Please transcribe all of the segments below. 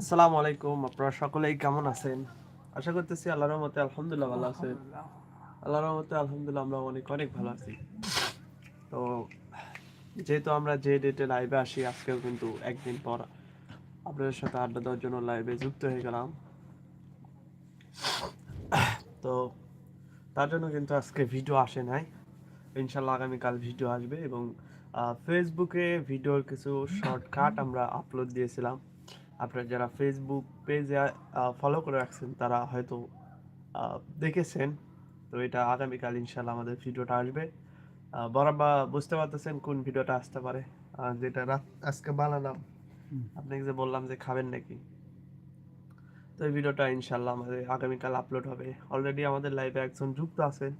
আসসালামু আলাইকুম, আপনারা সকলেই কেমন আছেন? আশা করতেছি আল্লাহর রহমতে আলহামদুলিল্লাহ ভালো আছেন আল্লাহর রহমতে আলহামদুলিল্লাহ আমরা অনেক অনেক ভালো আছি। তো যেহেতু আমরা যে ডেটে লাইভে আসি, আজকেও কিন্তু একদিন পর আপনাদের সাথে আড্ডা দেওয়ার জন্য লাইভে যুক্ত হয়ে গেলাম। তো তার জন্য কিন্তু আজকে ভিডিও আসে নাই। ইনশাল্লাহ আগামীকাল ভিডিও আসবে এবং ফেসবুকে ভিডিওর কিছু শর্টকাট আমরা আপলোড দিয়েছিলাম। আপনারা যারা ফেসবুক পেজে ফলো করে রাখছেন তারা হয়তো দেখেছেন। তো এটা আগামীকাল ইনশাল্লাহ আমাদের ভিডিওটা আসবে। আহ, বরাবর বুঝতে পারতেছেন কোন ভিডিওটা আসতে পারে। যেটা রাত আজকে বানালাম আপনাকে যে বললাম যে খাবেন নাকি। তো এই ভিডিওটা ইনশাল্লাহ আমাদের আগামীকাল আপলোড হবে। অলরেডি আমাদের লাইভে একজন যুক্ত আছেন।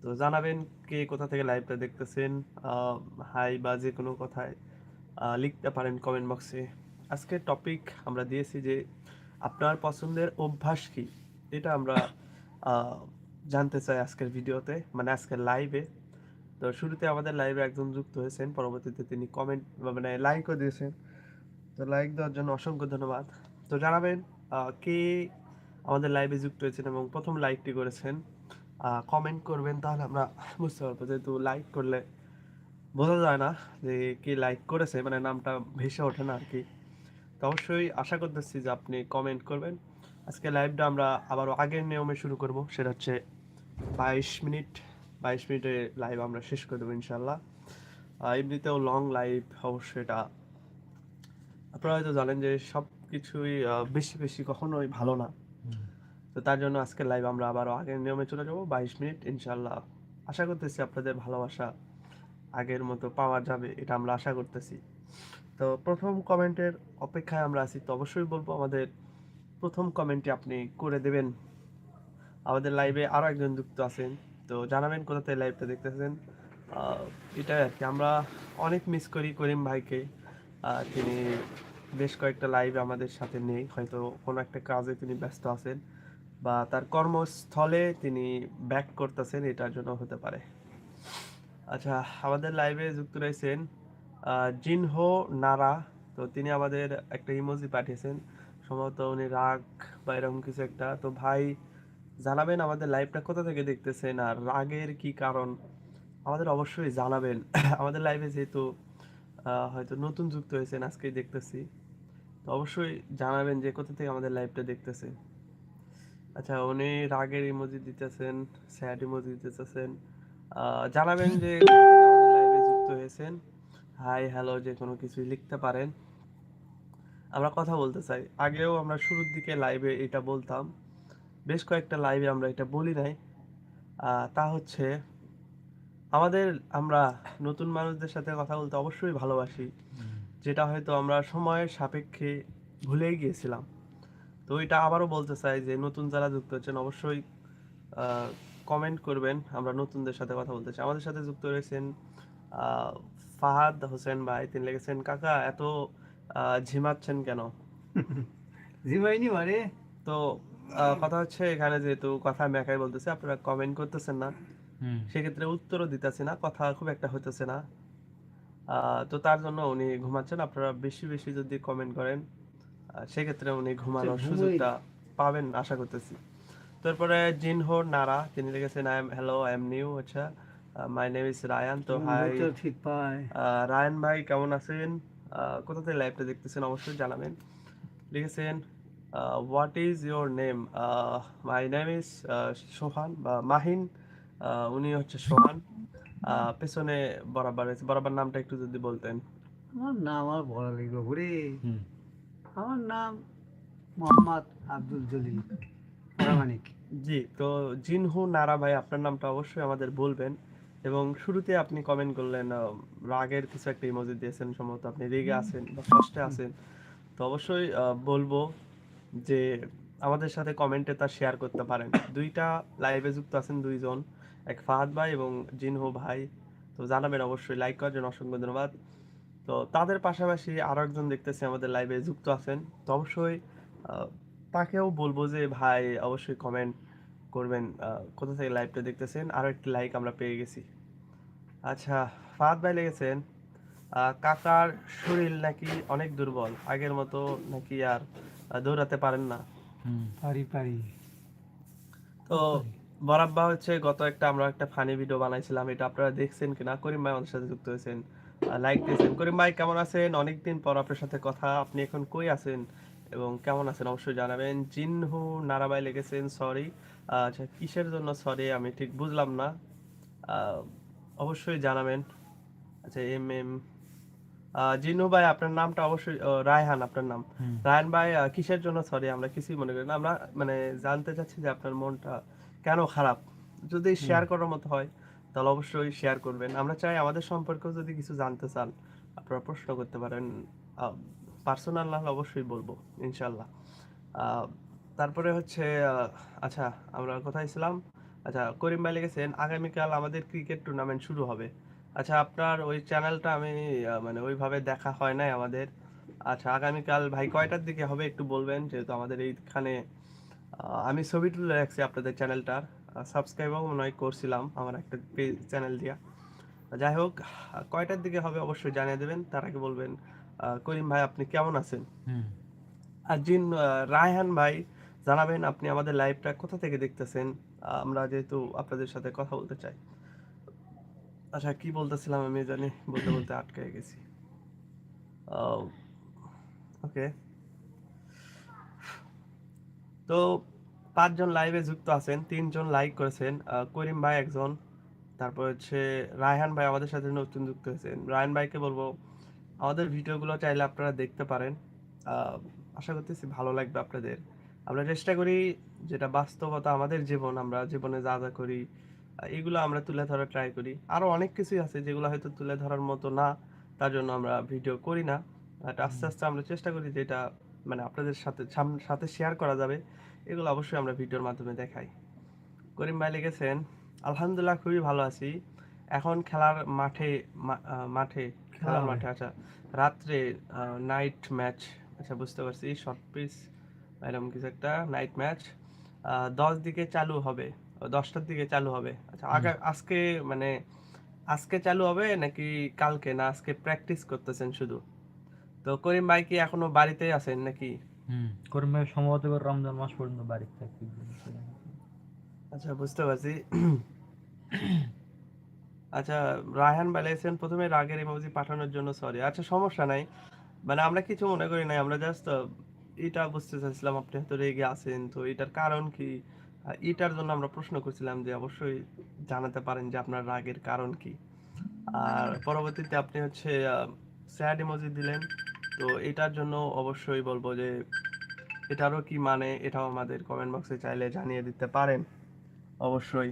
তো জানাবেন কে কোথা থেকে লাইভটা দেখতেছেন। হাই বা যে কোনো কথায় লিখতে পারেন কমেন্ট বক্সে আজকের টপিক আমরা দিয়েছি যে আপনার পছন্দের অভ্যাস কি? এটা আমরা জানতে চাই আজকের ভিডিওতে মানে আজকের লাইভে তো শুরুতে আমাদের লাইভে একজন যুক্ত হয়েছেন, পরবর্তীতে তিনি কমেন্ট মানে লাইকও দিয়েছেন। তো লাইক দেওয়ার জন্য অসংখ্য ধন্যবাদ। তো জানাবেন কে আমাদের লাইভে যুক্ত হয়েছেন এবং প্রথম লাইকটি করেছেন। কমেন্ট করবেন তাহলে আমরা বুঝতে পারব, যেহেতু লাইক করলে বোঝা যায় না যে কে লাইক করেছে মানে নামটা ভেসে ওঠে না আর কি। অবশ্যই আশা করতেছি যে আপনি কমেন্ট করবেন। আজকে লাইভটা আমরা আবারও আগের নিয়মে শুরু করব, সেটা হচ্ছে বাইশ মিনিট, বাইশ মিনিটে লাইভ আমরা শেষ করে দেবো ইনশাল্লাহ এমনিতেও লং লাইভ অবশ্যই এটা, আপনারা হয়তো জানেন যে সব কিছুই বেশি বেশি কখনোই ভালো না। তো তার জন্য আজকে লাইভ আমরা আবারও আগের নিয়মে চলে যাব, বাইশ মিনিট ইনশাল্লাহ আশা করতেছি আপনাদের ভালোবাসা আগের মতো পাওয়া যাবে, এটা আমরা আশা করতেছি। তো প্রথম কমেন্টের অপেক্ষায় আমরা আছি, তো অবশ্যই বলব আমাদের প্রথম কমেন্টটি আপনি করে দেবেন। আমাদের লাইভে আরও একজন যুক্ত আছেন, তো জানাবেন কোথা থেকে লাইভটা দেখতেছেন। এটাই আর কি আমরা অনেক মিস করি করিম ভাইকে। তিনি বেশ কয়েকটা লাইভ আমাদের সাথে নেই, হয়তো কোনো একটা কাজে তিনি ব্যস্ত আছেন বা তার কর্মস্থলে তিনি ব্যাক করতেছেন, এটার জন্য হতে পারে। আচ্ছা আমাদের লাইভে যুক্ত রয়েছেন জিনহো নারা। তো তিনি আমাদের একটা ইমোজি পাঠিয়েছেন। সম্ভবত উনি রাগ বা এরকম কিছু একটা। তো ভাই, জানাবেন আমাদের লাইভটা কোথা থেকে দেখতেছেন আর রাগের কি কারণ? আমাদের অবশ্যই জানাবেন। আমাদের লাইভে যেহেতু হয়তো নতুন যুক্ত হয়েছেন, আজকেই দেখতেছি। তো অবশ্যই জানাবেন যে কোথা থেকে আমাদের লাইভটা দেখতেছে আচ্ছা উনি রাগের ইমোজি দিতেছেন স্যাড ইমোজি দিতেছেন। জানাবেন যে লাইভে যুক্ত হয়েছেন। হাই হ্যালো যে কোনো কিছুই লিখতে পারেন। আমরা কথা বলতে চাই। আগেও আমরা শুরুর দিকে লাইভে এটা বলতাম। বেশ কয়েকটা লাইভে আমরা এটা বলি নাই। তা হচ্ছে আমাদের আমরা নতুন মানুষদের সাথে কথা বলতে অবশ্যই ভালোবাসি। যেটা হয়তো আমরা সময়ের সাপেক্ষে ভুলেই গিয়েছিলাম। তো এটা আবারও বলতে চাই যে নতুন যারা যুক্ত হচ্ছেন অবশ্যই কমেন্ট করবেন। আমরা নতুনদের সাথে কথা বলতে চাই। আমাদের সাথে যুক্ত রয়েছেন ফাহাদ হোসেন ভাই তিনি লিখেছেন কাকা এত ঝিমাচ্ছেন কেন? জিমাইনি মারে তো কথা হচ্ছে এখানে যেহেতু কথা আমি একাই বলতেছি আপনারা কমেন্ট করতেছেন না। সেক্ষেত্রে উত্তরও দিতেছে না কথা খুব একটা হইতেছে না। তো তার জন্য উনি ঘুমাচ্ছেন আপনারা বেশি বেশি যদি কমেন্ট করেন সেক্ষেত্রে উনি ঘুমানোর সুযোগটা পাবেন আশা করতেছি। তারপরে জিনহো নারা তিনি লিখেছেন I am hello I am new আচ্ছা। মাই নেম ইজ রায়ান তো হাই ঠিক পায় রায়ান ভাই কেমন আছেন? আহ, কোথা থেকে লাইভটা দেখতেছেন অবশ্যই জানাবেন। লিখেছেন what is your name my name is Sohan বা মাহিন উনি হচ্ছে সোহান। পেছনে বরাবর আছে। বরাবর নামটা একটু যদি বলতেন। আমার নাম আর বলা লাগবে ঘুরে। আমার নাম মোহাম্মদ আব্দুল জলিল প্রামাণিক। জি তো জিনহু নারা ভাই আপনার নামটা অবশ্যই আমাদের বলবেন। এবং শুরুতে আপনি কমেন্ট করলেন রাগের কিছু একটা ইমোজি দিয়েছেন সম্ভবত আপনি রেগে আছেন বা কষ্টে আছেন। তো অবশ্যই বলব যে আমাদের সাথে কমেন্টে তা শেয়ার করতে পারেন। দুইটা লাইভে যুক্ত আছেন দুইজন এক ফাহাদ ভাই এবং জিনহু ভাই। তো জানাবেন অবশ্যই লাইক করার জন্য অসংখ্য ধন্যবাদ। তো তাদের পাশাপাশি আরও একজন দেখতেছি আমাদের লাইভে যুক্ত আছেন। তো অবশ্যই তাকেও বলব যে ভাই অবশ্যই কমেন্ট করবেন কোথা থেকে লাইভটা দেখতেছেন? আরও একটি লাইক আমরা পেয়ে গেছি। আচ্ছা ফাহাদ ভাই লেগেছেন। আহ, কাকার শরীর নাকি অনেক দুর্বল আগের মতো নাকি আর দৌড়াতে পারেন না। পারি পারি। তো বরাব্বা হচ্ছে গত একটা আমরা একটা ফানি ভিডিও বানাইছিলাম এটা আপনারা দেখছেন কিনা? করিম ভাই আমাদের সাথে যুক্ত হয়েছেন লাইক দিয়েছেন। করিম ভাই কেমন আছেন? অনেকদিন পর আপনার সাথে কথা আপনি এখন কই আছেন? এবং কেমন আছেন? অবশ্যই জানাবেন। জিনহু নারাবাই লেগেছেন সরি আচ্ছা কিসের জন্য সরি আমি ঠিক বুঝলাম না। আহ, অবশ্যই জানাবেন। আচ্ছা এম এম জিনু ভাই আপনার নামটা অবশ্যই রায়হান আপনার নাম। রায়হান ভাই কিসের জন্য সরি? আমরা কিছুই মনে করি না। আমরা মানে জানতে চাচ্ছি যে আপনার মনটা কেন খারাপ? যদি শেয়ার করার মতো হয় তাহলে অবশ্যই শেয়ার করবেন। আমরা চাই আমাদের সম্পর্কেও যদি কিছু জানতে চান আপনারা প্রশ্ন করতে পারেন। পার্সোনাল না হলে অবশ্যই বলব ইনশাল্লাহ আহ, তারপরে হচ্ছে আচ্ছা আমরা কোথায় ছিলাম? আচ্ছা করিম ভাই লিখেছেন আগামীকাল আমাদের ক্রিকেট টুর্নামেন্ট শুরু হবে। আচ্ছা আপনার ওই চ্যানেলটা আমি মানে ওইভাবে দেখা হয় নাই আমাদের। আচ্ছা আগামীকাল ভাই কয়টার দিকে হবে একটু বলবেন? যেহেতু আমাদের এইখানে আমি ছবি তুলে রাখছি আপনাদের চ্যানেলটার। সাবস্ক্রাইবও মনে হয় করছিলাম আমার একটা পেজ চ্যানেল দিয়া। যাই হোক কয়টার দিকে হবে অবশ্যই জানিয়ে দেবেন। তার আগে বলবেন করিম ভাই আপনি কেমন আছেন? আর জিন রায়হান ভাই জানাবেন আপনি আমাদের লাইভটা কোথা থেকে দেখতেছেন? আমরা যেহেতু আপনাদের সাথে কথা বলতে চাই। আচ্ছা কি বলতেছিলাম আমি জানি, বলতে বলতে আটকে গেছি। ওকে। তো পাঁচজন লাইভে যুক্ত আছেন, তিনজন লাইক করেছেন। করিম ভাই একজন, তারপর হচ্ছে রায়হান ভাই আমাদের সাথে নতুন যুক্ত হয়েছেন। রায়হান ভাইকে বলব, আমাদের ভিডিওগুলো চাইলে আপনারা দেখতে পারেন। আশা করতেছি ভালো লাগবে আপনাদের। আমরা চেষ্টা করি যেটা বাস্তবতা আমাদের জীবন আমরা জীবনে যা যা করি এগুলো আমরা তুলে ধরার ট্রাই করি। আরও অনেক কিছুই আছে যেগুলো হয়তো তুলে ধরার মতো না তার জন্য আমরা ভিডিও করি না। বাট আস্তে আস্তে আমরা চেষ্টা করি যেটা মানে আপনাদের সাথে সাথে শেয়ার করা যাবে। এগুলো অবশ্যই আমরা ভিডিওর মাধ্যমে দেখাই। করিম ভাই লিখেছেন আলহামদুলিল্লাহ খুবই ভালো আছি। এখন খেলার মাঠে মাঠে খেলার মাঠে আচ্ছা রাত্রে নাইট ম্যাচ আচ্ছা বুঝতে পারছি শর্ট পিস এরকম কিছু একটা নাইট ম্যাচ দশ দিকে চালু হবে দশটার দিকে চালু হবে। আচ্ছা আগা আজকে মানে আজকে চালু হবে নাকি কালকে? না আজকে প্র্যাকটিস করতেছেন শুধু? তো করিম ভাই কি এখনও বাড়িতেই আছেন নাকি? হুম করিম ভাই সম্ভবত রমজান মাস পর্যন্ত বাড়িতে থাকবে। আচ্ছা বুঝতে পারছি। আচ্ছা রায়হান বলেছেন প্রথমে রাগের ইমোজি পাঠানোর জন্য সরি আচ্ছা সমস্যা নাই। মানে আমরা কিছু মনে করি নাই আমরা জাস্ট এটা বুঝতে চাইছিলাম আপনি হয়তো রেগে আছেন, তো এটার কারণ কি? এটার জন্য আমরা প্রশ্ন করছিলাম যে অবশ্যই জানাতে পারেন যে আপনার রাগের কারণ কি। আর পরবর্তীতে আপনি হচ্ছে স্যাড ইমোজি দিলেন, তো এটার জন্য অবশ্যই বলব যে এটারও কি মানে এটাও আমাদের কমেন্ট বক্সে চাইলে জানিয়ে দিতে পারেন, অবশ্যই।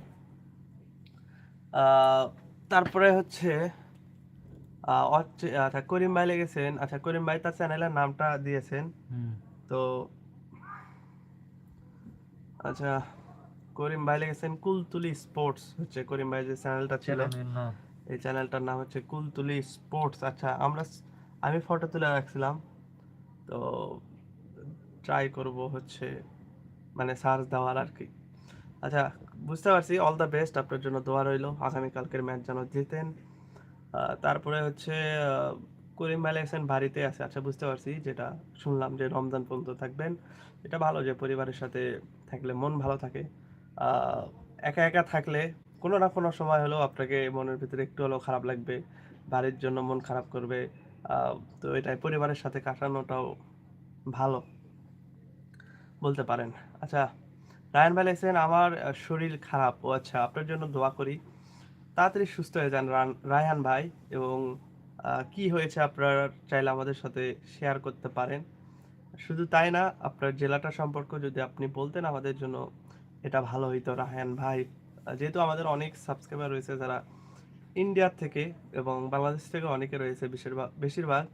তারপরে হচ্ছে আচ্ছা করিম ভাই লেগেছেন। আচ্ছা করিম ভাই তার চ্যানেলের নামটা দিয়েছেন। তো আচ্ছা করিম ভাই লেগেছেন কুলতুলি স্পোর্টস হচ্ছে করিম ভাই যে চ্যানেলটা ছিল এই চ্যানেলটার নাম হচ্ছে কুলতুলি স্পোর্টস। আচ্ছা আমরা আমি ফটো তুলে রাখছিলাম তো ট্রাই করব হচ্ছে মানে সার্চ দেওয়ার আর কি। আচ্ছা বুঝতে পারছি অল দ্য বেস্ট আপনার জন্য দোয়া রইল। আগামীকালকের ম্যাচ যেন জিতেন। তারপরে হচ্ছে করিম ভাই লেগেছেন বাড়িতে আছে। আচ্ছা বুঝতে পারছি যেটা। শুনলাম যে রমজান পর্যন্ত থাকবেন। এটা ভালো যে পরিবারের সাথে থাকলে মন ভালো থাকে। একা একা থাকলে কোনো না কোনো সময় হলেও আপনাকে মনের ভিতরে একটু হলেও খারাপ লাগবে। বাড়ির জন্য মন খারাপ করবে। তো এটাই পরিবারের সাথে কাটানোটাও ভালো। বলতে পারেন। আচ্ছা রায়ন ভাই লিখছেন, আমার শরীর খারাপ। ও আচ্ছা আপনার জন্য দোয়া করি। তাড়াতাড়ি সুস্থ হয়ে যান রায়হান ভাই এবং কি হয়েছে আপনার চাইলে আমাদের সাথে শেয়ার করতে পারেন। শুধু তাই না আপনার জেলাটা সম্পর্কে যদি আপনি বলতেন আমাদের জন্য এটা ভালো হইতো। রায়হান ভাই যেহেতু আমাদের অনেক সাবস্ক্রাইবার রয়েছে যারা ইন্ডিয়ার থেকে এবং বাংলাদেশ থেকে অনেকে রয়েছে বেশিরভাগ বেশিরভাগ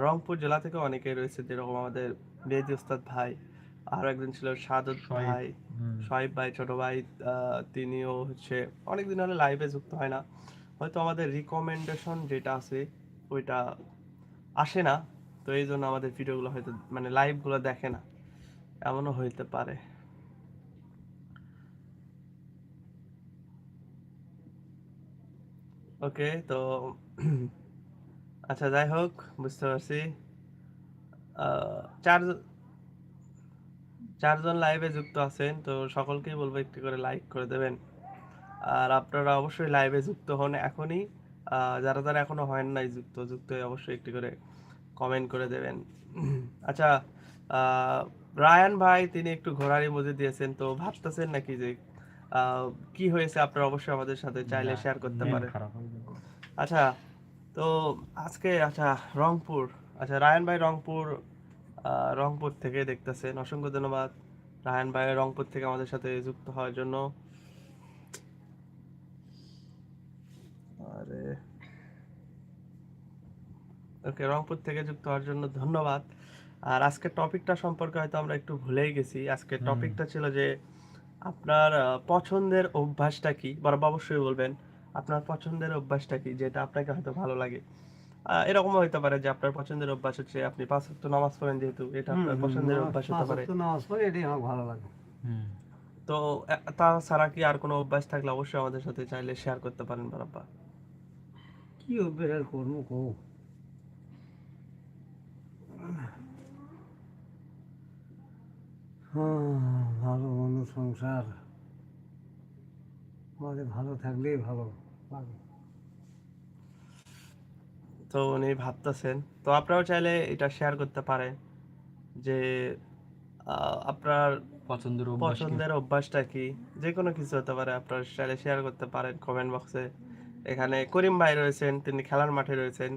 রংপুর জেলা থেকে অনেকে রয়েছে যেরকম আমাদের বেদি ওস্তাদ ভাই আরও একজন ছিল সাদত। ভাই হুম। সোহাইব ভাই ছোট ভাই আহ, তিনিও হচ্ছে অনেকদিন হলে লাইভে যুক্ত হয় না। হয়তো আমাদের রিকমেন্ডেশন যেটা আছে, ওইটা আসে না। তো এই জন্য আমাদের ভিডিওগুলো হয়তো মানে লাইভগুলো দেখে না। এমনও হইতে পারে। ওকে, তো আচ্ছা যাই হোক, বুঝতে পারছি। চার চারজন লাইভে যুক্ত আছেন, তো সকলকেই বলব একটু করে লাইক করে দেবেন। আর আপনারা অবশ্যই লাইভে যুক্ত হন এখনই। যারা যারা এখনও হয় নাই যুক্ত যুক্ত হয়ে অবশ্যই একটি করে কমেন্ট করে দেবেন। আচ্ছা রায়ান ভাই তিনি একটু ঘোরার ইমোজি দিয়েছেন তো ভাবতেছেন নাকি যে কি হয়েছে? আপনারা অবশ্যই আমাদের সাথে চাইলে শেয়ার করতে পারেন। আচ্ছা তো আজকে আচ্ছা রংপুর আচ্ছা রায়ন ভাই রংপুর রংপুর থেকে দেখতেছেন। অসংখ্য ধন্যবাদ রায়ন ভাই রংপুর থেকে আমাদের সাথে যুক্ত হওয়ার জন্য। আরে। ওকে রংপুর থেকে যুক্ত হওয়ার জন্য ধন্যবাদ। আর আজকের টপিকটা সম্পর্কে হয়তো আমরা একটু ভুলেই গেছি। আজকের হুম। টপিকটা ছিল যে আপনার পছন্দের অভ্যাসটা কি? বরাবর অবশ্যই বলবেন আপনার পছন্দের অভ্যাসটা কি? যেটা আপনাকে হয়তো ভালো লাগে। আহ, এরকমও হতে পারে যে আপনার পছন্দের অভ্যাস হচ্ছে আপনি পাঁচ ওয়াক্ত নামাজ পড়েন যেহেতু এটা আপনার পছন্দের অভ্যাস হতে পারে। নামাজ পড়ে এটাই আমার ভালো লাগে। হুম। তো তাছাড়া কি আর কোনো অভ্যাস থাকলে অবশ্যই আমাদের সাথে চাইলে শেয়ার করতে পারেন বারাব্বা কি অভ্যাস আর করব কো হ্যাঁ, ভালো মন্দ সংসার। আমাদের ভালো থাকলেই ভালো লাগে। তো উনি ভাবতেছেন তো আপনারাও চাইলে এটা শেয়ার করতে পারেন যে আপনার পছন্দের অভ্যাস কি? পছন্দের অভ্যাসটা কি? যে কোনো কিছু হতে পারে আপনার চাইলে শেয়ার করতে পারেন কমেন্ট বক্সে এখানে করিম ভাই রয়েছেন তিনি খেলার মাঠে রয়েছেন।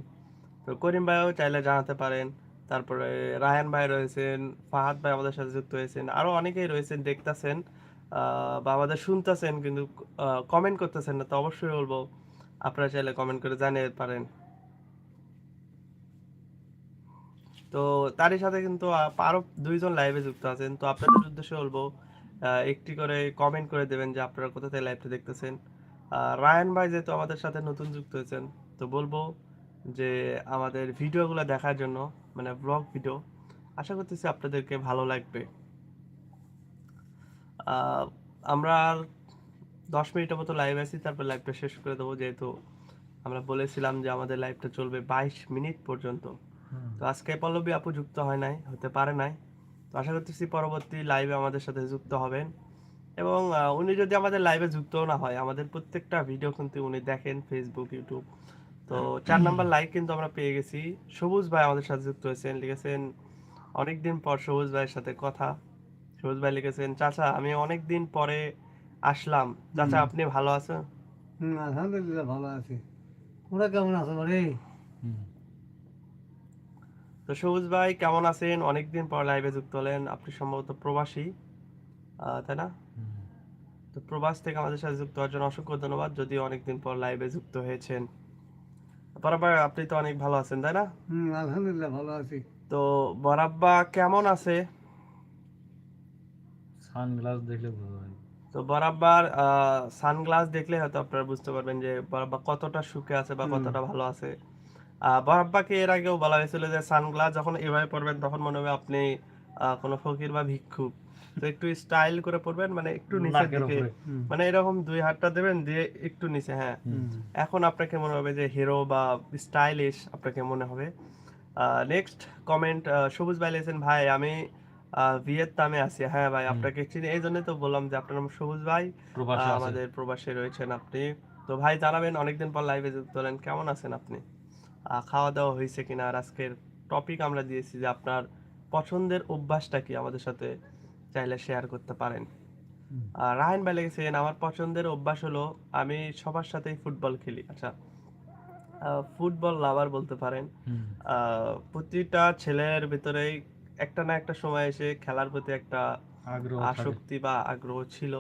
তো করিম ভাইও চাইলে জানাতে পারেন। তারপরে রায়ান ভাই রয়েছেন ফাহাদ ভাই আমাদের সাথে যুক্ত হয়েছেন। আরও অনেকেই রয়েছেন দেখতাছেন বা আমাদের শুনতেছেন কিন্তু কমেন্ট করতেছেন না তো অবশ্যই বলব আপনারা চাইলে কমেন্ট করে জানিয়ে পারেন। তো তারই সাথে কিন্তু আহ, আরও দুইজন লাইভে যুক্ত আছেন তো আপনাদের উদ্দেশ্যে বলব একটি করে কমেন্ট করে দেবেন যে আপনারা কোথা থেকে লাইভটা দেখতেছেন। রায়ান ভাই যেহেতু আমাদের সাথে নতুন যুক্ত হয়েছেন তো বলব যে আমাদের ভিডিওগুলো দেখার জন্য মানে ব্লগ ভিডিও আশা করতেছি আপনাদেরকে ভালো লাগবে। আহ, আমরা আর দশ মিনিটের মতো লাইভ আছি তারপর লাইভটা শেষ করে দেবো যেহেতু আমরা বলেছিলাম যে আমাদের লাইভটা চলবে বাইশ মিনিট পর্যন্ত। তো আজকে পল্লবী আপু যুক্ত হয় নাই হতে পারে নাই। তো আশা করতেছি পরবর্তী লাইভে আমাদের সাথে যুক্ত হবেন। এবং উনি যদি আমাদের লাইভে যুক্তও না হয় আমাদের প্রত্যেকটা ভিডিও কিন্তু উনি দেখেন ফেসবুক ইউটিউব তো চার নাম্বার লাইক কিন্তু আমরা পেয়ে গেছি। সবুজ ভাই আমাদের সাথে যুক্ত হয়েছেন লিখেছেন অনেকদিন পর সবুজ ভাইয়ের সাথে কথা। সবুজ ভাই লিখেছেন চাচা আমি অনেকদিন পরে আসলাম। চাচা আপনি ভালো আছেন? হুম, আলহামদুলিল্লাহ ভালো আছি। ওরা কেমন আছো রে তো সবুজ ভাই কেমন আছেন? অনেকদিন পর লাইভে যুক্ত হলেন। আপনি সম্ভবত প্রবাসী আহ, তাই না। তো প্রবাস থেকে আমাদের সাথে যুক্ত হওয়ার জন্য অসংখ্য ধন্যবাদ যদিও অনেকদিন পর লাইভে যুক্ত হয়েছেন। বরাবর আপনি তো অনেক ভালো আছেন তাই না? হুম আলহামদুলিল্লাহ ভালো আছি। তো বরাব্বা কেমন আছে? সানগ্লাস দেখলে বোঝা যায়। তো বরাবর সানগ্লাস দেখলে হয়তো আপনারা বুঝতে পারবেন যে বরাব্বা কতটা সুখে আছে বা কতটা ভালো আছে। আহ, বরাব্বাকে এর আগেও বলা হয়েছিল যে সানগ্লাস যখন এভাবে পরবেন তখন মনে হবে আপনি কোনো ফকির বা ভিক্ষুক। তো একটু স্টাইল করে পরবেন মানে একটু নিচের দিকে। মানে এরকম দুই হাতটা দেবেন দিয়ে একটু নিচে হ্যাঁ। এখন আপনাকে মনে হবে যে হিরো বা স্টাইলিশ আপনাকে মনে হবে। নেক্সট কমেন্ট সবুজ ভাই লিখেছেন ভাই আমি ভিয়েতনামে আছি। হ্যাঁ ভাই আপনাকে চিনি এই জন্যই তো বললাম যে আপনার নাম সবুজ ভাই। আমাদের প্রবাসে রয়েছেন আপনি। তো ভাই জানাবেন অনেকদিন পর লাইভে যুক্ত হলেন কেমন আছেন আপনি? আহ, খাওয়া দাওয়া হয়েছে কিনা? আর আজকের টপিক আমরা দিয়েছি যে আপনার পছন্দের অভ্যাসটা কি আমাদের সাথে? চাইলে শেয়ার করতে পারেন। আর রায়ন ভাই লিখেছেন আমার পছন্দের অভ্যাস হলো আমি সবার সাথেই ফুটবল খেলি। আচ্ছা ফুটবল লাভার বলতে পারেন প্রতিটা ছেলের ভিতরেই একটা না একটা সময় এসে খেলার প্রতি একটা আগ্রহ আসক্তি বা আগ্রহ ছিল।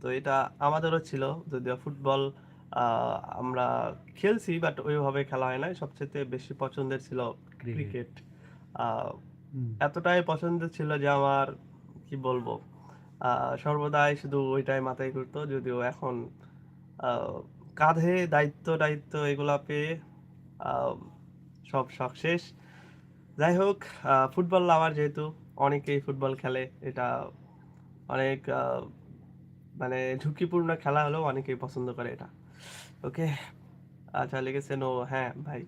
তো এটা আমাদেরও ছিল যদিও ফুটবল আমরা খেলছি বাট ওইভাবে খেলা হয় না সবচেয়ে বেশি পছন্দের ছিল ক্রিকেট। এতটাই পছন্দ ছিল যে আমার, কি বলব সর্বদাই শুধু ওইটাই মাথায় ঘুরতো। যদিও এখন কাঁধে দায়িত্ব দায়িত্ব এগুলা পেয়ে সব শখ শেষ। যাই হোক ফুটবল লাভার যেহেতু, অনেকেই ফুটবল খেলে। এটা অনেক মানে ঝুঁকিপূর্ণ খেলা হলেও অনেকেই পছন্দ করে এটা। ওকে আচ্ছা লিখেছেন ও হ্যাঁ ভাই।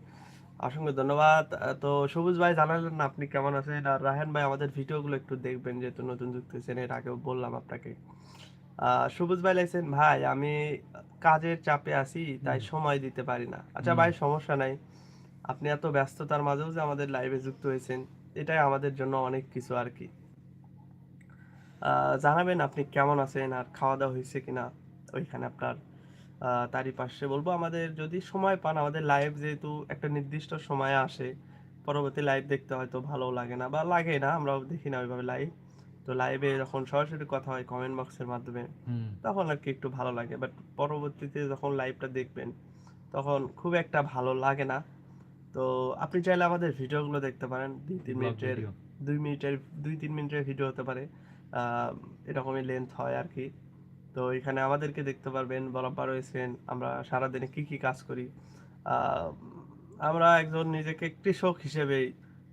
অসংখ্য ধন্যবাদ। তো সবুজ ভাই জানালেন না আপনি কেমন আছেন? আর রাহান ভাই আমাদের ভিডিওগুলো একটু দেখবেন যেহেতু নতুন যুক্ত হয়েছেন এর আগেও বললাম আপনাকে। সবুজ ভাই লাগছেন ভাই আমি কাজের চাপে আছি তাই সময় দিতে পারি না। আচ্ছা ভাই সমস্যা নাই। আপনি এত ব্যস্ততার মাঝেও যে আমাদের লাইভে যুক্ত হয়েছেন এটাই আমাদের জন্য অনেক কিছু আর কি। জানাবেন আপনি কেমন আছেন? আর খাওয়া দাওয়া হয়েছে কিনা? ওইখানে আপনার তারই পাশে বলব আমাদের যদি সময় পান আমাদের লাইভ যেহেতু একটা নির্দিষ্ট সময়ে আসে পরবর্তী লাইভ দেখতে হয়তো ভালো লাগে না বা লাগে না আমরাও দেখি না ওইভাবে লাইভ তো লাইভে যখন সরাসরি কথা হয় কমেন্ট বক্সের মাধ্যমে তখন আর কি একটু ভালো লাগে। বাট পরবর্তীতে যখন লাইভটা দেখবেন তখন খুব একটা ভালো লাগে না। তো আপনি চাইলে আমাদের ভিডিওগুলো দেখতে পারেন দুই তিন মিনিটের দুই মিনিটের দুই তিন মিনিটের ভিডিও হতে পারে। আহ, এরকমই লেন্থ হয় আর কি। তো এখানে আমাদেরকে দেখতে পারবেন বরাবর রয়েছেন আমরা সারাদিনে কি কি কাজ করি। আমরা একজন নিজেকে কৃষক হিসেবে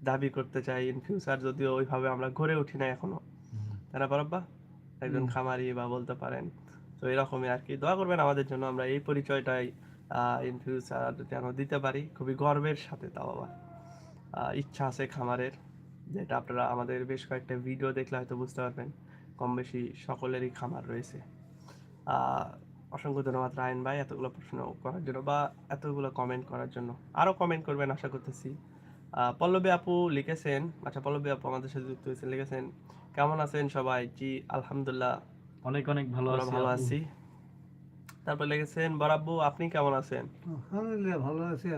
দাবি করতে চাই ইন ফিউচার যদিও ওইভাবে আমরা গড়ে উঠি না এখনও। তাই না বরাব্বা? একজন খামারি বা বলতে পারেন। তো এরকমই আর কি। দোয়া করবেন আমাদের জন্য আমরা এই পরিচয়টাই ইন ফিউচার যেন দিতে পারি। খুবই গর্বের সাথে তাও আবার। ইচ্ছা আছে খামারের যেটা আপনারা আমাদের বেশ কয়েকটা ভিডিও দেখলে হয়তো বুঝতে পারবেন কম বেশি সকলেরই খামার রয়েছে। অসংখ্য ধন্যবাদ রায়ন ভাই এতগুলো প্রশ্ন করার জন্য বা এতগুলো কমেন্ট করার জন্য। আরও কমেন্ট করবেন আশা করতেছি। পল্লবী আপু লিখেছেন। আচ্ছা পল্লবী আপু আমাদের সাথে যুক্ত হয়েছেন লিখেছেন কেমন আছেন সবাই? জি আলহামদুলিল্লাহ। অনেক অনেক ভালো ভালো আছি। তারপর লিখেছেন বরাব্বু আপনি কেমন আছেন? আলহামদুলিল্লাহ ভালো আছি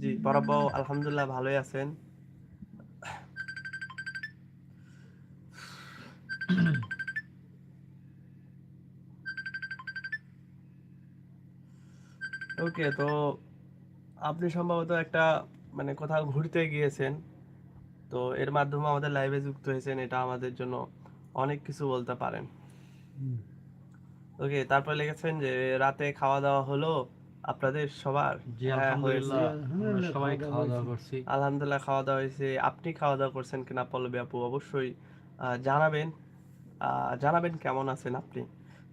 জি বরাব্বু আলহামদুলিল্লাহ ভালোই আছেন। ওকে তো আপনি সম্ভবত একটা মানে কোথাও ঘুরতে গিয়েছেন তো এর মাধ্যমে আমাদের লাইভে যুক্ত হয়েছেন এটা আমাদের জন্য অনেক কিছু বলতে পারেন। ওকে তারপর লিখেছেন যে রাতে খাওয়া দাওয়া হলো আপনাদের সবার? জি হ্যাঁ, আলহামদুলিল্লাহ। আমরা সবাই খাওয়া খাওয়া দাওয়া করছি। আলহামদুলিল্লাহ খাওয়া দাওয়া হয়েছে। আপনি খাওয়া দাওয়া করছেন কিনা পল্লবী আপু? অবশ্যই আহ, জানাবেন। আহ, জানাবেন কেমন আছেন আপনি?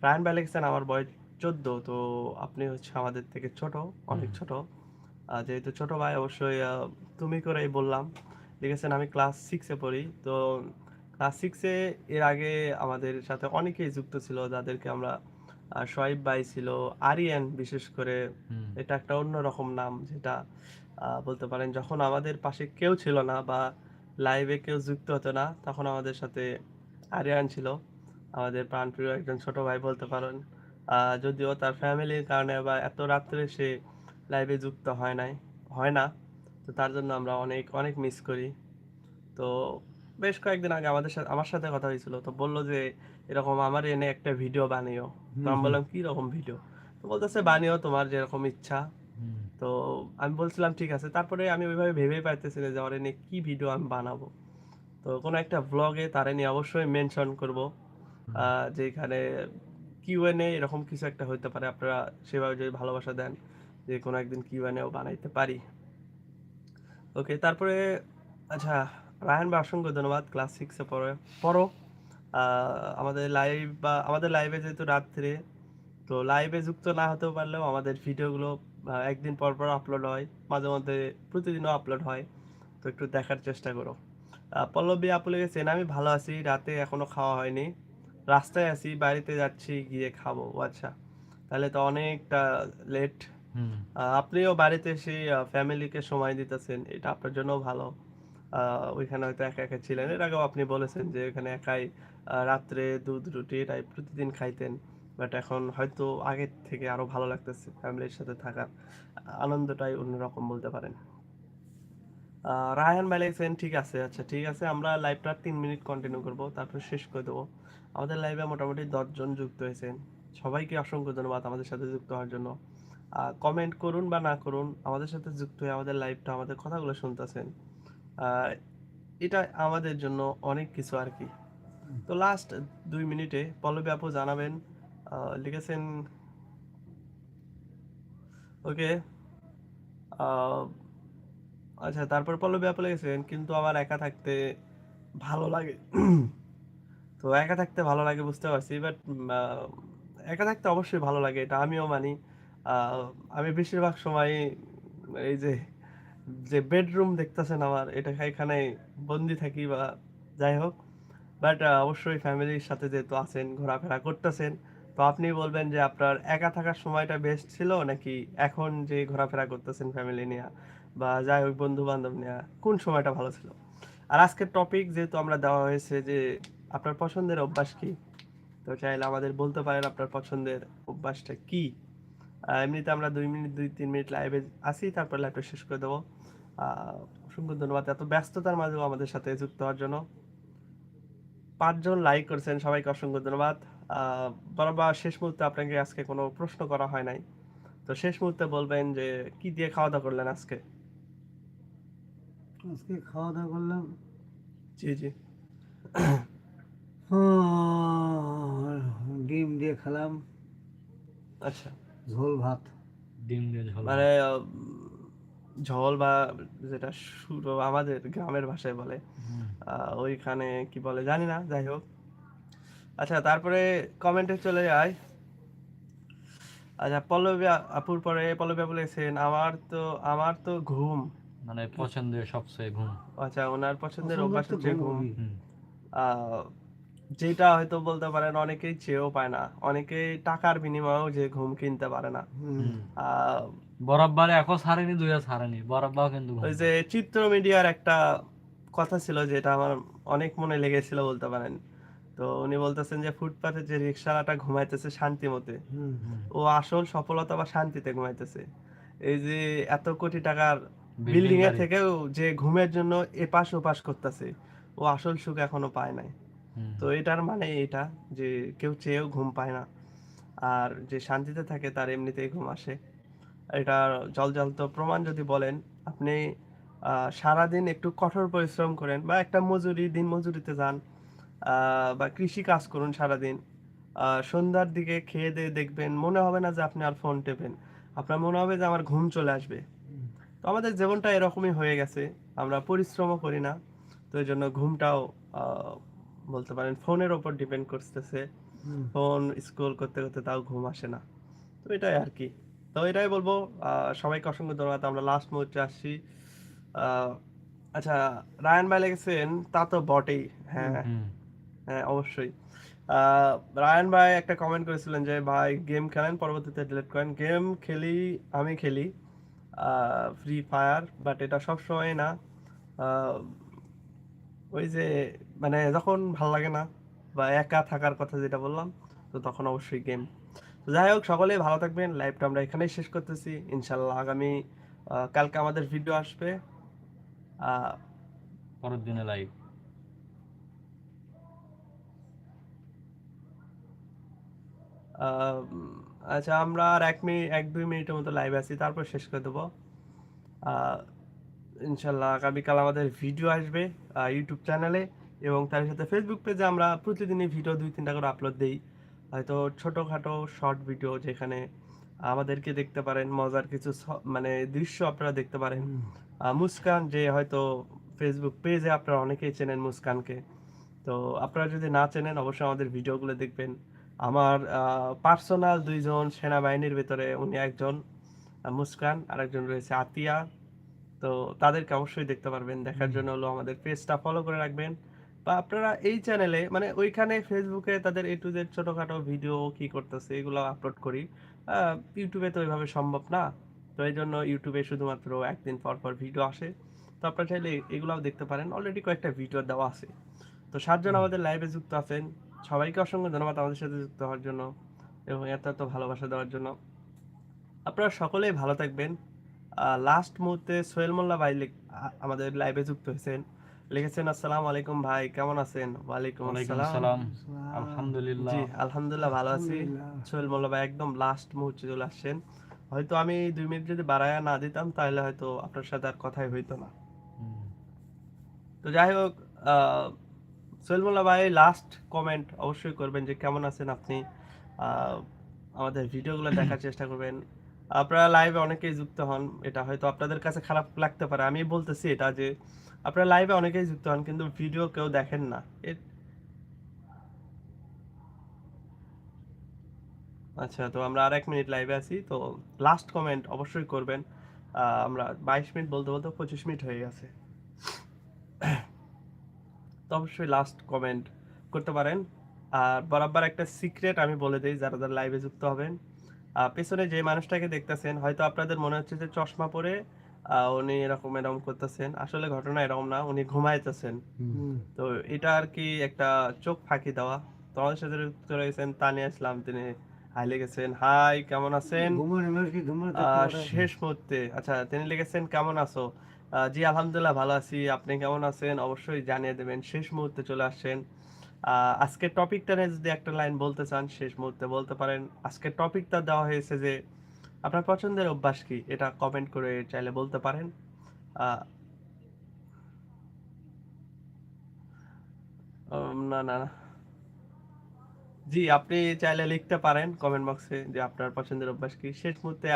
রায়ন ভাই লিখেছেন আমার বয়স চোদ্দ তো আপনি হচ্ছে আমাদের থেকে ছোট অনেক ছোট। যেহেতু ছোট ভাই অবশ্যই তুমি করেই বললাম। লিখেছেন আমি ক্লাস সিক্সে পড়ি। তো ক্লাস সিক্সে এর আগে আমাদের সাথে অনেকেই যুক্ত ছিল যাদেরকে আমরা আহ, সোয়াইব ভাই ছিল আরিয়ান বিশেষ করে। এটা একটা অন্যরকম নাম যেটা আহ, বলতে পারেন যখন আমাদের পাশে কেউ ছিল না বা লাইভে কেউ যুক্ত হতো না তখন আমাদের সাথে আরিয়ান ছিল। আমাদের প্রাণপ্রিয় একজন ছোট ভাই বলতে পারেন। যদিও তার ফ্যামিলির কারণে বা এত রাত্রে সে লাইভে যুক্ত হয় নাই হয় না। তো তার জন্য আমরা অনেক অনেক মিস করি। তো বেশ কয়েকদিন আগে আমাদের সাথে আমার সাথে কথা হয়েছিল। তো বলল যে এরকম আমার এনে একটা ভিডিও বানিও। তো আমি বললাম কি রকম ভিডিও তো বলতেছে বানিও তোমার যেরকম ইচ্ছা। তো আমি বলছিলাম ঠিক আছে। তারপরে আমি ওইভাবে ভেবে পাইতেছি যে আমার এনে কি ভিডিও আমি বানাবো? তো কোনো একটা ব্লগে তারে নিয়ে অবশ্যই মেনশন করব। আহ, যে এখানে কিউএনএ এরকম কিছু একটা হইতে পারে। আপনারা সেভাবে যদি ভালোবাসা দেন যে কোনো একদিন কিউএনএও বানাইতে পারি। ওকে তারপরে আচ্ছা রায়ন বা অসংখ্য ধন্যবাদ ক্লাস সিক্সে পড়ে, পড়ো। আমাদের লাইভ বা, আমাদের লাইভে যেহেতু রাত্রে, তো লাইভে যুক্ত না হতেও পারলেও আমাদের ভিডিওগুলো একদিন পর পর আপলোড হয়। মাঝে মধ্যে প্রতিদিনও আপলোড হয়। তো একটু দেখার চেষ্টা করো। পল্লবী আপু লেগেছেন, আমি ভালো আছি, রাতে এখনও খাওয়া হয়নি। রাস্তায় আছি বাড়িতে যাচ্ছি গিয়ে খাব আচ্ছা। তাহলে তো অনেকটা লেট আপনিও বাড়িতে এসে ফ্যামিলিকে সময় দিতেছেন এটা আপনার জন্য ভালো। ওইখানে হয়তো একা একা ছিলেন। এর আগেও আপনি বলেছেন যে এখানে একাই রাত্রে দুধ রুটি এটাই প্রতিদিন খাইতেন। বাট এখন হয়তো আগের থেকে আরও ভালো লাগতেছে ফ্যামিলির সাথে থাকার। আনন্দটাই অন্যরকম বলতে পারেন। আহ, রায়হান ভাই ঠিক আছে। আচ্ছা ঠিক আছে আমরা লাইভটা তিন মিনিট কন্টিনিউ করব তারপর শেষ করে দেবো। আমাদের লাইভে মোটামুটি দশজন যুক্ত হয়েছেন। সবাইকে অসংখ্য ধন্যবাদ আমাদের সাথে যুক্ত হওয়ার জন্য। কমেন্ট করুন বা না করুন, আমাদের সাথে যুক্ত হয়ে আমাদের লাইভটা আমাদের কথাগুলো শুনতেছেন। এটা আমাদের জন্য অনেক কিছু আর কি। তো লাস্ট দুই মিনিটে পল্লবী আপু জানাবেন লিখেছেন ওকে আচ্ছা তারপর পল্লবী আপু লিখেছেন, কিন্তু আমার একা থাকতে ভালো লাগে। তো একা থাকতে ভালো লাগে, বুঝতে পারছি। বাট একা থাকতে অবশ্যই ভালো লাগে, এটা আমিও মানি। আমি বেশিরভাগ সময় এই যে যে বেডরুম দেখতেছেন আমার, এটা এখানে বন্দি থাকি বা যাই হোক। বাট অবশ্যই ফ্যামিলির সাথে যেহেতু আছেন, ঘোরাফেরা করতেছেন, তো আপনি বলবেন যে আপনার একা থাকার সময়টা বেস্ট ছিল নাকি এখন যে ঘোরাফেরা করতেছেন ফ্যামিলি নিয়ে বা যাই হোক বন্ধু বান্ধব নিয়ে, কোন সময়টা ভালো ছিল? আর আজকের টপিক যেহেতু আমরা দেওয়া হয়েছে যে আপনার পছন্দের অভ্যাস কি? তো চাইলে আমাদের বলতে পারেন আপনার পছন্দের অভ্যাসটা কি? এমনিতে আমরা দুই মিনিট দুই তিন মিনিট লাইভে আসি তারপর লাইভটা শেষ করে দেবো। অসংখ্য ধন্যবাদ এত ব্যস্ততার মাঝেও আমাদের সাথে যুক্ত হওয়ার জন্য। পাঁচজন লাইক করেছেন সবাইকে অসংখ্য ধন্যবাদ। বরাবর শেষ মুহূর্তে আপনাকে আজকে কোনো প্রশ্ন করা হয় নাই। তো শেষ মুহূর্তে বলবেন যে কি দিয়ে খাওয়া দাওয়া করলেন আজকে? আজকে খাওয়া দাওয়া করলাম জি জি। ডিম দিয়ে খেলাম। আচ্ছা। ঝোল ভাত। ডিম দিয়ে ঝোল মানে ঝোল বা যেটা সুরো আমাদের গ্রামের ভাষায় বলে আহ, ওইখানে কি বলে জানি না যাই হোক। আচ্ছা তারপরে কমেন্টে চলে যায় আচ্ছা পল্লবী আপুর পরে পল্লবী আপু বলেছেন আমার তো আমার তো ঘুম। মানে পছন্দের সবচেয়ে ঘুম। আচ্ছা ওনার পছন্দের পছন্দ অভ্যাস হচ্ছে ঘুম। আহ, যেটা হয়তো বলতে পারেন অনেকেই চেয়েও পায় না। অনেকেই টাকার বিনিময়েও যে ঘুম কিনতে পারে না। বরাবর ছাড়েনি ছাড়েনি। বরাবর কিন্তু ওই যে চিত্র মিডিয়ার একটা কথা ছিল যেটা আমার অনেক মনে লেগেছিল বলতে পারেন। তো উনি বলতেছেন যে ফুটপাথে যে রিক্সাওয়ালাটা ঘুমাইতেছে শান্তি মতে। ও আসল সফলতা বা শান্তিতে ঘুমাইতেছে। এই যে এত কোটি টাকার বিল্ডিং এর থেকেও যে ঘুমের জন্য এপাশ ওপাশ করতেছে ও আসল সুখ এখনও পায় নাই। তো এটার মানে এটা যে কেউ চেয়েও ঘুম পায় না। আর যে শান্তিতে থাকে তার এমনিতেই ঘুম আসে। এটার জলজান্ত প্রমাণ যদি বলেন, আপনি সারাদিন একটু কঠোর পরিশ্রম করেন বা একটা মজুরি, দিন মজুরিতে যান বা কৃষি কাজ করুন সারাদিন সন্ধ্যার দিকে খেয়ে দিয়ে দেখবেন, মনে হবে না যে আপনি আর ফোন টেপেন। আপনার মনে হবে যে আমার ঘুম চলে আসবে। তো আমাদের জীবনটা এরকমই হয়ে গেছে। আমরা পরিশ্রমও করি না। তো এই জন্য ঘুমটাও বলতে পারেন ফোনের ওপর ডিপেন্ড করতেছে। ফোন স্ক্রোল করতে করতে তাও ঘুম আসে না। তো এটাই আর কি। তো এটাই বলব সবাইকে অসংখ্য ধন্যবাদ। আমরা লাস্ট মুহূর্তে আসছি। আচ্ছা রায়ান ভাই লেগেছেন তা তো বটেই। হ্যাঁ। হ্যাঁ অবশ্যই। রায়ান ভাই একটা কমেন্ট করেছিলেন যে ভাই গেম খেলেন পরবর্তীতে ডিলিট করেন। গেম খেলি আমি খেলি। ফ্রি ফায়ার বাট এটা সবসময় না। আহ, ওই যে মানে যখন ভালো লাগে না বা একা থাকার কথা যেটা বললাম তো তখন অবশ্যই গেম তো যাই হোক সকলেই ভালো থাকবেন। লাইভটা আমরা এখানেই শেষ করতেছি। ইনশাল্লাহ আগামী কালকে আমাদের ভিডিও আসবে। পরের দিনে লাইভ আচ্ছা আমরা আর এক মিনিট এক দুই মিনিটের মতো লাইভ আছি তারপর শেষ করে দেবো। ইনশাল্লাহ আগামীকাল আমাদের ভিডিও আসবে ইউটিউব চ্যানেলে এবং তার সাথে ফেসবুক পেজে আমরা প্রতিদিনই ভিডিও দুই তিনটা করে আপলোড দিই। হয়তো ছোটোখাটো শর্ট ভিডিও যেখানে আমাদেরকে দেখতে পারেন মজার কিছু মানে দৃশ্য আপনারা দেখতে পারেন। মুস্কান যে হয়তো ফেসবুক পেজে আপনারা অনেকেই চেনেন মুস্কানকে। তো আপনারা যদি না চেনেন অবশ্যই আমাদের ভিডিওগুলো দেখবেন। আমার পার্সোনাল দুইজন সেনাবাহিনীর ভেতরে উনি একজন মুস্কান আর একজন রয়েছে আতিয়া। তো তাদেরকে অবশ্যই দেখতে পারবেন। দেখার জন্য হলো আমাদের পেজটা ফলো করে রাখবেন। বা আপনারা এই চ্যানেলে মানে ওইখানে ফেসবুকে তাদের এ টু জেড ছোটোখাটো ভিডিও কি করতেছে এগুলো আপলোড করি। ইউটিউবে তো ওইভাবে সম্ভব না। তো এই জন্য ইউটিউবে শুধুমাত্র একদিন পর পর ভিডিও আসে। তো আপনারা চাইলে এগুলাও দেখতে পারেন। অলরেডি কয়েকটা ভিডিও দেওয়া আছে। তো সাতজন আমাদের লাইভে যুক্ত আছেন। সবাইকে অসংখ্য ধন্যবাদ আমাদের সাথে যুক্ত হওয়ার জন্য এবং এত এত ভালোবাসা দেওয়ার জন্য। আপনারা সকলেই ভালো থাকবেন। লাস্ট মুহূর্তে সোহেল মোল্লা ভাই আমাদের লাইভে যুক্ত হয়েছেন। লিখেছেন আসসালামু আলাইকুম ভাই কেমন আছেন? ওয়ালাইকুম আসসালাম। আলহামদুলিল্লাহ। জি আলহামদুলিল্লাহ ভালো আছি। সোহেল মোল্লা ভাই একদম লাস্ট মুহূর্তে চলে আসছেন। হয়তো আমি দুই মিনিট যদি বাড়ায়া না দিতাম তাহলে হয়তো আপনার সাথে আর কথাই হইতো না। তো যাই হোক আহ, সোহেল মোল্লা ভাই লাস্ট কমেন্ট অবশ্যই করবেন যে কেমন আছেন আপনি। আহ, আমাদের ভিডিওগুলো দেখার চেষ্টা করবেন। আপনারা লাইভে অনেকেই যুক্ত হন এটা হয়তো আপনাদের কাছে খারাপ লাগতে পারে। আমি বলতেছি এটা যে আপনারা লাইভে অনেকেই যুক্ত হন, কিন্তু ভিডিও কেউ দেখেন না। আচ্ছা তো আমরা আর এক মিনিট লাইভে আছি। তো লাস্ট কমেন্ট অবশ্যই করবেন। আমরা বাইশ মিনিট বলতে বলতে পঁচিশ মিনিট হয়ে গেছে। তো অবশ্যই লাস্ট কমেন্ট করতে পারেন। আর বরাবর একটা সিক্রেট আমি বলে দিই, যারা যারা লাইভে যুক্ত হবেন। পেছনে যে মানুষটাকে দেখতেছেন, হয়তো আপনাদের মনে হচ্ছে যে চশমা পরে উনি এরকম এরকম করতেছেন। আসলে ঘটনা এরকম না উনি ঘুমাইতেছেন। তো এটা আর কি একটা চোখ ফাঁকি দেওয়া। তোমাদের সাথে যুক্ত রয়েছেন তানিয়া ইসলাম তিনি হাই লিখেছেন হাই কেমন আছেন? শেষ মুহূর্তে। আচ্ছা তিনি লিখেছেন কেমন আছো? জি আলহামদুলিল্লাহ ভালো আছি। আপনি কেমন আছেন? অবশ্যই জানিয়ে দেবেন। শেষ মুহূর্তে চলে আসছেন। আহ, আজকের টপিকটা নিয়ে যদি একটা লাইন বলতে চান শেষ মুহূর্তে বলতে পারেন। আজকের টপিকটা দেওয়া হয়েছে যে আপনার পছন্দের অভ্যাস কি? এটা কমেন্ট করে চাইলে বলতে পারেন। না না জি, আপনি চাইলে লিখতে পারেন কমেন্ট বক্সে যে আপনার পছন্দের অভ্যাস কি। শেষ মুহূর্তে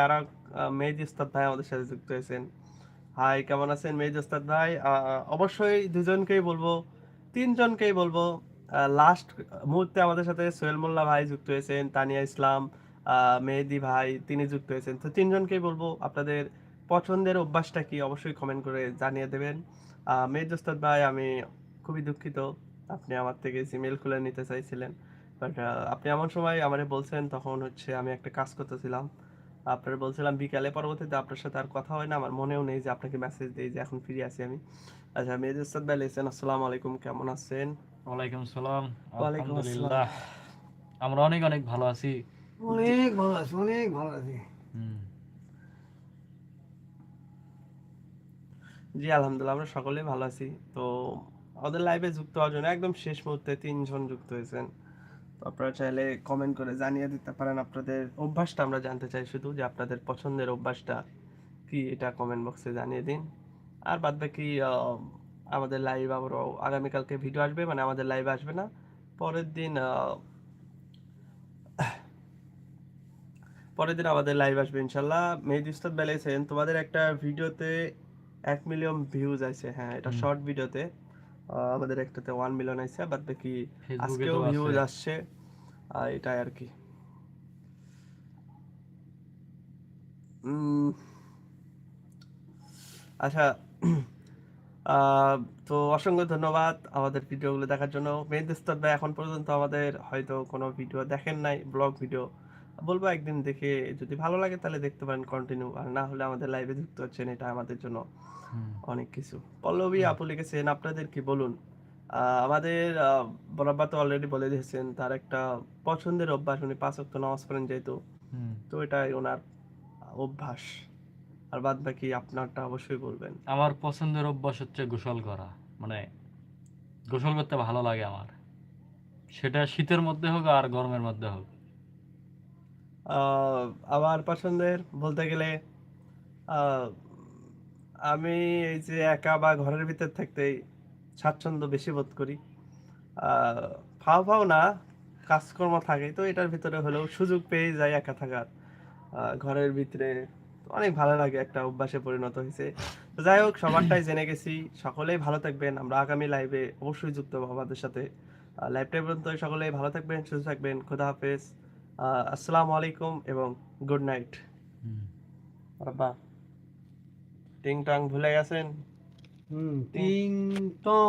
উস্তাদ ভাই আমাদের সাথে যুক্ত হয়েছেন। হাই কেমন আছেন মেহেদি উস্তাদ ভাই অবশ্যই দুজনকেই বলব, তিনজনকেই বলব। লাস্ট মুহূর্তে আমাদের সাথে সোহেল মোল্লা ভাই যুক্ত হয়েছেন, তানিয়া ইসলাম মেহেদি ভাই তিনি যুক্ত হয়েছেন। তো তিনজনকেই বলব আপনাদের পছন্দের অভ্যাসটা কি? অবশ্যই কমেন্ট করে জানিয়ে দেবেন। মেহেদি ভাই আমি খুবই দুঃখিত। আপনি আমার থেকে জিমেল খুলে নিতে চাইছিলেন। বাট আপনি এমন সময় আমারে বলছেন তখন হচ্ছে আমি একটা কাজ করতেছিলাম। আপনার বলছিলাম বিকালে পরবর্তীতে আপনার সাথে আর কথা হয় না। আমার মনেও নেই যে আপনাকে মেসেজ দিই যে এখন ফিরে আছি আমি। আচ্ছা মেহেদি উস্তাদ ভাই লিখছেন আসসালামু আলাইকুম কেমন আছেন? ওয়ালাইকুম আসসালাম। আলহামদুলিল্লাহ। আমরা অনেক অনেক ভালো আছি। অনেক ভালো আছে, অনেক ভালো আছে। জি, আলহামদুলিল্লাহ, আমরা সকলেই ভালো আছি। তো আমাদের লাইভে যুক্ত হওয়ার জন্য একদম শেষ মুহূর্তে তিনজন যুক্ত হয়েছেন। তো আপনারা চাইলে কমেন্ট করে জানিয়ে দিতে পারেন আপনাদের অভ্যাসটা, আমরা জানতে চাই শুধু যে আপনাদের পছন্দের অভ্যাসটা কি, এটা কমেন্ট বক্সে জানিয়ে দিন। আর বাদ বাকি আমাদের লাইভ আবারও আগামীকালকে ভিডিও আসবে মানে আমাদের লাইভ আসবে না। পরের দিন পরের দিন আমাদের লাইভ আসবে ইনশাল্লাহ। মেহেদি উস্তাদ বেলাইছেন তোমাদের একটা ভিডিওতে এক মিলিয়ন ভিউজ আছে। হ্যাঁ এটা শর্ট ভিডিওতে। আমাদের একটাতে ওয়ান মিলিয়ন আছে বাদ বাকি আজকেও ভিউজ আসছে। আর এটাই আর কি। আচ্ছা আহ, তো অসংখ্য ধন্যবাদ আমাদের ভিডিওগুলো দেখার জন্য। মেহেদি উস্তাদ ভাই এখন পর্যন্ত আমাদের হয়তো কোনো ভিডিও দেখেন নাই ব্লগ ভিডিও বলব একদিন দেখে যদি ভালো লাগে তাহলে দেখতে পারেন কন্টিনিউ আর না হলে আমাদের লাইভে যুক্ত হচ্ছেন এটা আমাদের জন্য অনেক কিছু। পল্লবী আপু লিখেছেন আপনাদের কি বলুন? আমাদের বরাব্বা তো অলরেডি বলে দিয়েছেন তার একটা পছন্দের অভ্যাস উনি পাঁচ ওয়াক্ত নামাজ পড়েন যেহেতু। তো এটাই ওনার অভ্যাস। আর বাদ বাকি আপনারটা অবশ্যই বলবেন। আমার পছন্দের অভ্যাস হচ্ছে গোসল করা। মানে গোসল করতে ভালো লাগে আমার। সেটা শীতের মধ্যে হোক আর গরমের মধ্যে হোক। আমার পছন্দের বলতে গেলে আমি এই যে একা বা ঘরের ভিতর থাকতেই স্বাচ্ছন্দ্য বেশি বোধ করি। ফাও ফাও না, কাজকর্ম থাকে, তো এটার ভিতরে হলেও সুযোগ পেয়ে যাই একা থাকার। ঘরের ভিতরে অনেক ভালো লাগে একটা অভ্যাসে পরিণত হয়েছে। যাই হোক, সবারটাই জেনে গেছি। সকলেই ভালো থাকবেন। আমরা আগামী লাইভে অবশ্যই যুক্ত হব আমাদের সাথে। লাইভটা পর্যন্ত সকলেই ভালো থাকবেন, সুস্থ থাকবেন। খোদা হাফেজ। আসসালামু আলাইকুম এবং গুড নাইট। বাবা টিং টাং ভুলে গেছেন? হুম টিং টং।